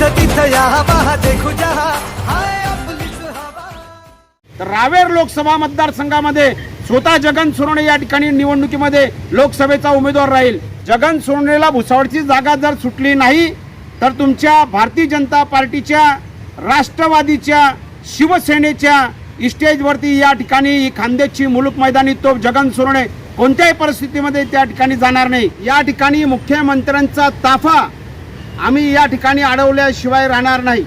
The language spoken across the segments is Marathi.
तिथं तिथं या हवा देखू जहा हाय आपलीच हवा. तर रावेर लोकसभा मतदारसंघामध्ये स्वतः जगन सोनवणे या ठिकाणी निवडणुकीमध्ये लोकसभेचा उमेदवार राहील. जगन सोनवणेला भुसावळची जागा जर सुटली नाही तर तुमच्या भारतीय जनता पार्टीच्या राष्ट्रवादीच्या शिवसेनेच्या स्टेजवरती या ठिकाणी ही खांद्याची मुलूक मैदानी तो जगन सोनवणे कोणत्याही परिस्थितीमध्ये त्या ठिकाणी जाणार नाही. या ठिकाणी मुख्यमंत्र्यांचा ताफा आम्ही या ठिकाणी अडवल्याशिवाय राहणार नाही.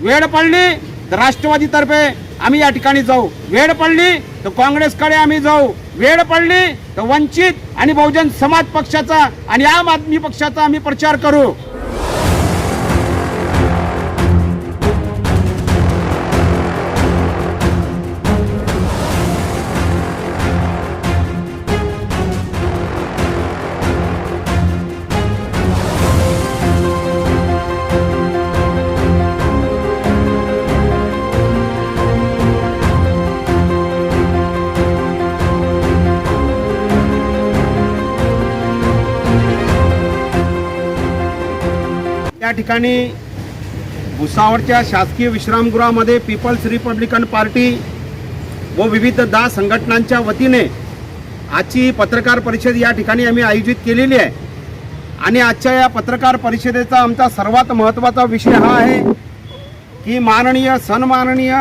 वेळ पडली. तर राष्ट्रवादीतर्फे आम्ही या ठिकाणी जाऊ. वेळ पडली तर काँग्रेसकडे आम्ही जाऊ. वेळ पडली तर वंचित आणि बहुजन समाज पक्षाचा आणि आम आदमी पक्षाचा आम्ही प्रचार करू. या ठिकाणी भुसावळच्या शासकीय विश्रामगृहामध्ये पीपल्स रिपब्लिकन पार्टी व विविध दा संघटनांच्या वतीने आजची पत्रकार परिषद या ठिकाणी आम्ही आयोजित केलेली आहे. आणि आजच्या या पत्रकार परिषदेचा आमचा सर्वात महत्त्वाचा विषय हा आहे की माननीय सन्माननीय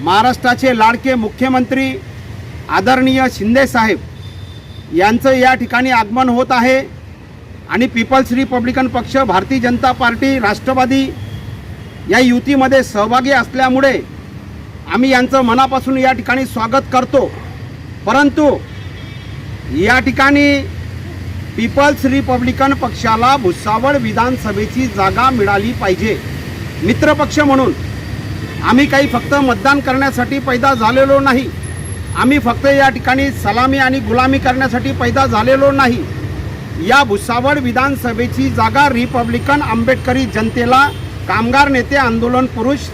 महाराष्ट्राचे लाडके मुख्यमंत्री आदरणीय शिंदे साहेब यांचं या ठिकाणी आगमन होत आहे. आणि पीपल्स रिपब्लिकन पक्ष भारतीय जनता पार्टी राष्ट्रवादी या युतीमध्ये सहभागी असल्यामुळे आम्ही यांचं मनापासून या ठिकाणी स्वागत करतो. परंतु या ठिकाणी पीपल्स रिपब्लिकन पक्षाला भुसावळ विधानसभेची जागा मिळाली पाहिजे. मित्रपक्ष म्हणून आम्ही काही फक्त मतदान करण्यासाठी पैदा झालेलो नाही. आम्ही फक्त या ठिकाणी सलामी आणि गुलामी करण्यासाठी पैदा झालेलो नाही. या भुसावळ विधानसभेची जागा रिपब्लिकन आंबेडकरी जनतेला कामगार नेते आंदोलन पुरुष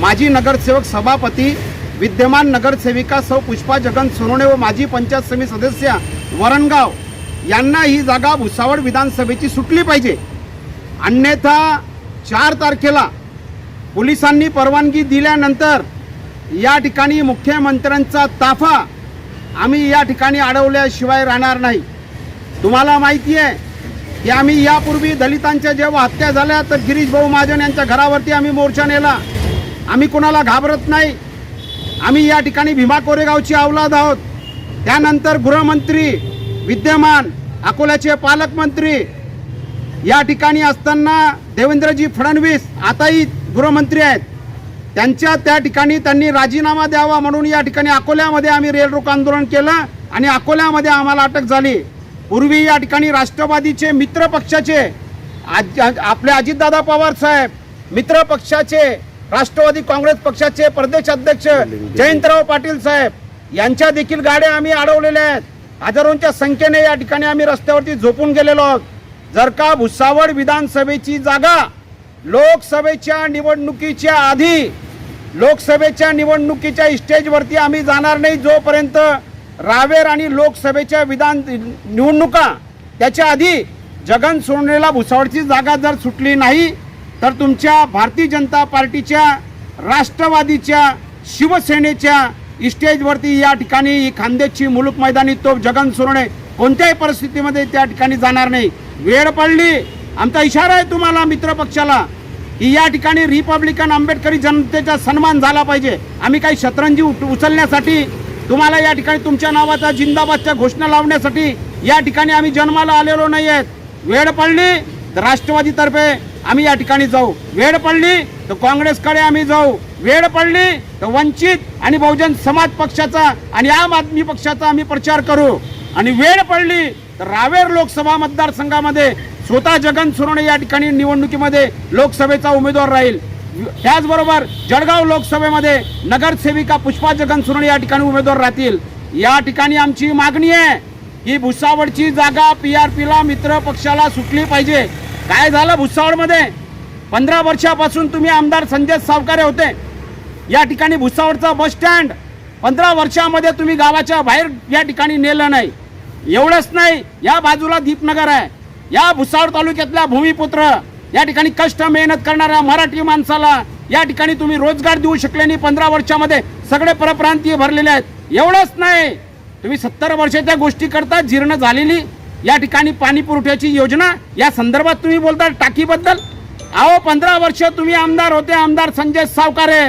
माजी नगरसेवक सभापती विद्यमान नगरसेविका सौ पुष्पा जगन सोनवणे व माजी पंचायत समिती सदस्य वरणगाव यांना ही जागा भुसावळ विधानसभेची सुटली पाहिजे. अन्यथा चार तारखेला पोलिसांनी परवानगी दिल्यानंतर या ठिकाणी मुख्यमंत्र्यांचा ताफा आम्ही या ठिकाणी अडवल्याशिवाय राहणार नाही. तुम्हाला माहिती आहे की आम्ही यापूर्वी दलितांच्या जेव्हा हत्या झाल्या तर गिरीश भाऊ महाजन यांच्या घरावरती आम्ही मोर्चा नेला. आम्ही कोणाला घाबरत नाही. आम्ही या ठिकाणी भीमा कोरेगावची अवलाद आहोत. त्यानंतर गृहमंत्री विद्यमान अकोल्याचे पालकमंत्री या ठिकाणी असताना देवेंद्रजी फडणवीस आताही गृहमंत्री आहेत. त्यांच्या त्या ठिकाणी त्यांनी राजीनामा द्यावा म्हणून या ठिकाणी अकोल्यामध्ये आम्ही रेल रोको आंदोलन केलं आणि अकोल्यामध्ये आम्हाला अटक झाली. पूर्वी या ठिकाणी राष्ट्रवादीचे मित्र पक्षाचे आज आपले अजितदादा पवार साहेब मित्र पक्षाचे राष्ट्रवादी काँग्रेस पक्षाचे प्रदेश अध्यक्ष जयंतराव पाटील साहेब यांच्या देखील गाड्या आम्ही अडवलेल्या आहेत. हजारोंच्या संख्येने या ठिकाणी आम्ही रस्त्यावरती झोपून गेलेलो आहोत. जर का भुसावळ विधानसभेची जागा लोकसभेच्या निवडणुकीच्या आधी लोकसभेच्या निवडणुकीच्या स्टेजवरती आम्ही जाणार नाही जोपर्यंत रावेर आणि लोकसभेच्या विधान निवडणुका त्याच्या आधी जगन सोनवणेला भुसावळची जागा जर सुटली नाही तर तुमच्या भारतीय जनता पार्टीच्या राष्ट्रवादीच्या शिवसेनेच्या स्टेजवरती या ठिकाणी खांद्याची मुलूक मैदानी तो जगन सोनवणे कोणत्याही परिस्थितीमध्ये त्या ठिकाणी जाणार नाही. वेळ पडली. आमचा इशारा आहे तुम्हाला मित्रपक्षाला की या ठिकाणी रिपब्लिकन आंबेडकरी जनतेचा सन्मान झाला पाहिजे. आम्ही काही शतरंजी उचलण्यासाठी तुम्हाला या ठिकाणी तुमच्या नावाचा जिंदाबादच्या घोषणा लावण्यासाठी या ठिकाणी आम्ही जन्माला आलेलो नाही आहेत वेळ पडली तर राष्ट्रवादीतर्फे आम्ही या ठिकाणी जाऊ. वेळ पडली तर काँग्रेसकडे आम्ही जाऊ. वेळ पडली तर वंचित आणि बहुजन समाज पक्षाचा आणि आम आदमी पक्षाचा आम्ही प्रचार करू. आणि वेळ पडली तर रावेर लोकसभा मतदारसंघामध्ये स्वतः जगन सोनवणे या ठिकाणी निवडणुकीमध्ये लोकसभेचा उमेदवार राहील. त्याचबरोबर जळगाव लोकसभेमध्ये नगरसेविका पुष्पा जगन सुरण या ठिकाणी उमेदवार राहतील. या ठिकाणी आमची मागणी आहे की भुसावळची जागा पी आर पीला मित्र पक्षाला सुटली पाहिजे. काय झालं भुसावळमध्ये? पंधरा वर्षापासून तुम्ही आमदार संजय सावकारे होते. या ठिकाणी भुसावळचा बस स्टँड पंधरा वर्षामध्ये तुम्ही गावाच्या बाहेर या ठिकाणी नेलं नाही. एवढंच नाही या बाजूला दीपनगर आहे. या भुसावळ तालुक्यातल्या भूमिपुत्र या ठिकाणी कष्ट मेहनत करणाऱ्या मराठी माणसाला या ठिकाणी तुम्ही रोजगार देऊ शकले नाही. पंधरा वर्षामध्ये सगळे परप्रांतीय भरलेले आहेत. एवढंच नाही. तुम्ही सत्तर वर्षाच्या गोष्टी करता जीर्ण झालेली. या ठिकाणी पाणी पुरवठ्याची योजना या संदर्भात तुम्ही बोलता टाकीबद्दल. अहो पंधरा वर्ष तुम्ही आमदार होते आमदार संजय सावकारे.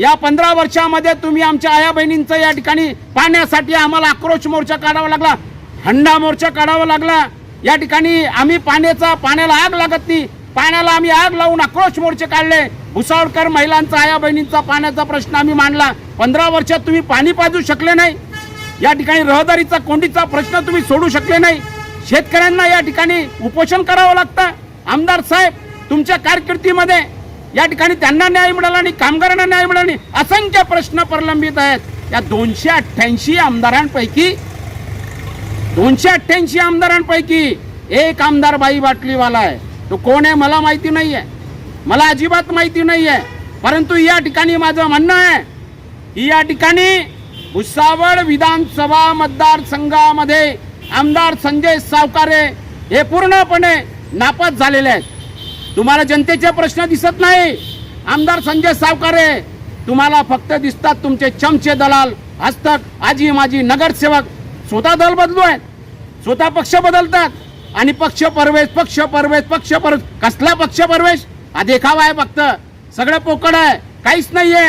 या पंधरा वर्षामध्ये तुम्ही आमच्या आया बहिणींचं या ठिकाणी पाण्यासाठी आम्हाला आक्रोश मोर्चा काढावा लागला हंडा मोर्चा काढावा लागला. या ठिकाणी आम्ही पाण्याचा पाण्याला आग लागत नाही. पाण्याला आम्ही आग लावून आक्रोश मोर्चे काढले. भुसावळकर महिलांचा आया बहिणींचा पाण्याचा प्रश्न आम्ही मांडला. पंधरा वर्षात तुम्ही पाणी पाजू शकले नाही. या ठिकाणी रहदारीचा कोंडीचा प्रश्न तुम्ही सोडू शकले नाही. शेतकऱ्यांना या ठिकाणी उपोषण करावं लागतं. आमदार साहेब तुमच्या कारकिर्दीमध्ये या ठिकाणी त्यांना न्याय मिळाला आणि कामगारांना न्याय मिळाला नाही असंख्य प्रश्न प्रलंबित आहेत. या दोनशे अठ्ठ्याऐंशी आमदारांपैकी दोनशे अठ्ठ्याऐंशी आमदारांपैकी एक आमदार बाई बाटलीवाला आहे. तो कोण आहे मला माहिती नाही आहे मला अजिबात माहिती नाही आहे परंतु या ठिकाणी माझं म्हणणं आहे की या ठिकाणी भुसावळ विधानसभा मतदारसंघामध्ये आमदार संजय सावकारे हे पूर्णपणे नापास झालेले आहेत. तुम्हाला जनतेचे प्रश्न दिसत नाही. आमदार संजय सावकारे तुम्हाला फक्त दिसतात तुमचे चमचे दलाल हस्तक आजी माजी नगरसेवक. स्वतः दल बदलू आहेत. स्वतः पक्ष बदलतात. आणि पक्ष परवेश पक्ष परवेश पक्ष परवेश. कसला पक्ष परवेश? हा देखावा आहे फक्त. सगळं पोकळ आहे. काहीच नाहीये.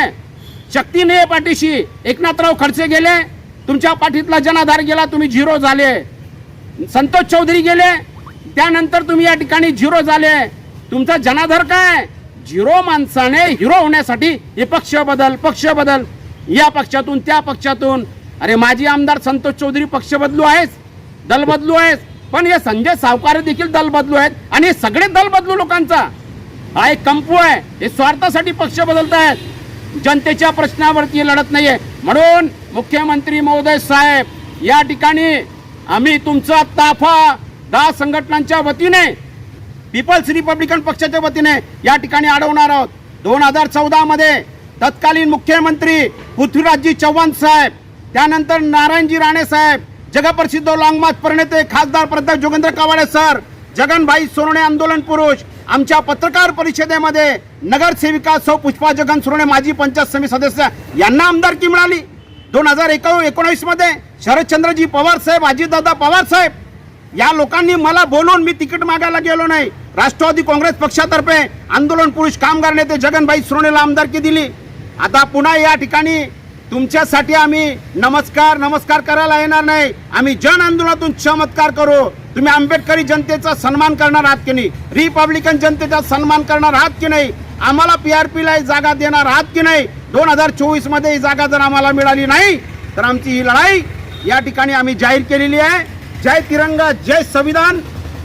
शक्ती नाही पाठीशी. एकनाथराव खडसे गेले. तुमच्या पाठीतला जनाधार गेला तुम्ही झिरो झाले. संतोष चौधरी गेले. त्यानंतर तुम्ही या ठिकाणी झिरो झाले. तुमचा जनाधार काय? झिरो माणसाने हिरो होण्यासाठी हे पक्ष बदल पक्ष बदल. या पक्षातून त्या पक्षातून. अरे माजी आमदार संतोष चौधरी पक्ष बदलू आहेस? दल बदलू आहेस? पण हे संजय सावकारे देखील दल बदलू आहेत आणि हे सगळे दल बदलू लोकांचा. हा एक कंपू आहे. हे स्वार्थासाठी पक्ष बदलत आहेत. जनतेच्या प्रश्नावरती लढत नाहीये. म्हणून मुख्यमंत्री महोदय साहेब या ठिकाणी आम्ही तुमचा ताफा दहा संघटनांच्या वतीने पीपल्स रिपब्लिकन पक्षाच्या वतीने या ठिकाणी अडवणार आहोत. दोन हजार चौदा मध्ये तत्कालीन मुख्यमंत्री पृथ्वीराजजी चव्हाण साहेब त्यानंतर नारायणजी राणे साहेब जगप्रसिद्ध लॉंगमार्च प्रणेते खासदार प्रताप जोगेंद्र कवाडे सर जगनभाई सोनवणे आंदोलन पुरुष आमच्या पत्रकार परिषदेमध्ये नगरसेविका सौ पुष्पा जगन सोनवणे माजी पंचायत समिती सदस्य यांना आमदारकी मिळाली? दोन हजार एकोणीस एकोणावीसमध्ये शरदचंद्रजी पवार साहेब अजितदादा पवार साहेब या लोकांनी मला बोलून मी तिकीट मागायला गेलो नाही. राष्ट्रवादी काँग्रेस पक्षातर्फे आंदोलन पुरुष कामगार नेते जगनभाई सोनेला आमदारकी दिली. आता पुन्हा या ठिकाणी तुमच्यासाठी आम्ही नमस्कार नमस्कार करायला येणार नाही. आम्ही जन आंदोलनातून चमत्कार करू. तुम्ही आंबेडकरी जनतेचा सन्मान करणार आहात की नाही? रिपब्लिकन जनतेचा सन्मान करणार आहात की नाही? आम्हाला पी आर पीला जागा देणार आहात की नाही? दोन हजार चोवीसमध्ये ही जागा जर आम्हाला मिळाली नाही तर आमची ही लढाई या ठिकाणी आम्ही जाहीर केलेली आहे. जय तिरंगा जय संविधान.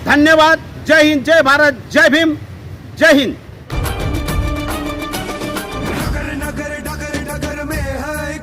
धन्यवाद. जय हिंद जय भारत जय भीम. जय हिंद.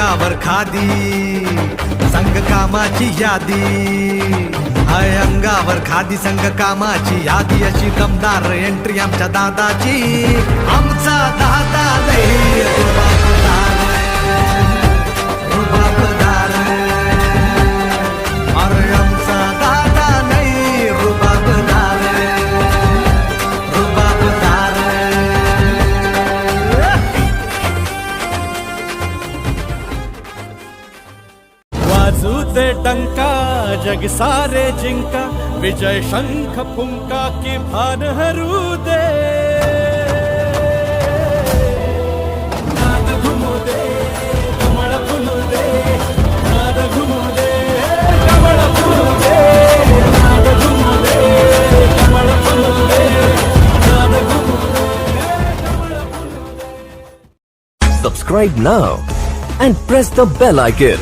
अंगावर खादी संघ कामाची यादी. आय अंगावर खादी संघ कामाची यादी. अशी दमदार एंट्री आमच्या दादाची. आमचा दादा लई रुबाबदार, जग सारे जिंका विजय शंख फुंका की भान हरू दे Subscribe now and press the bell icon.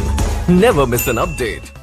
Never miss an update.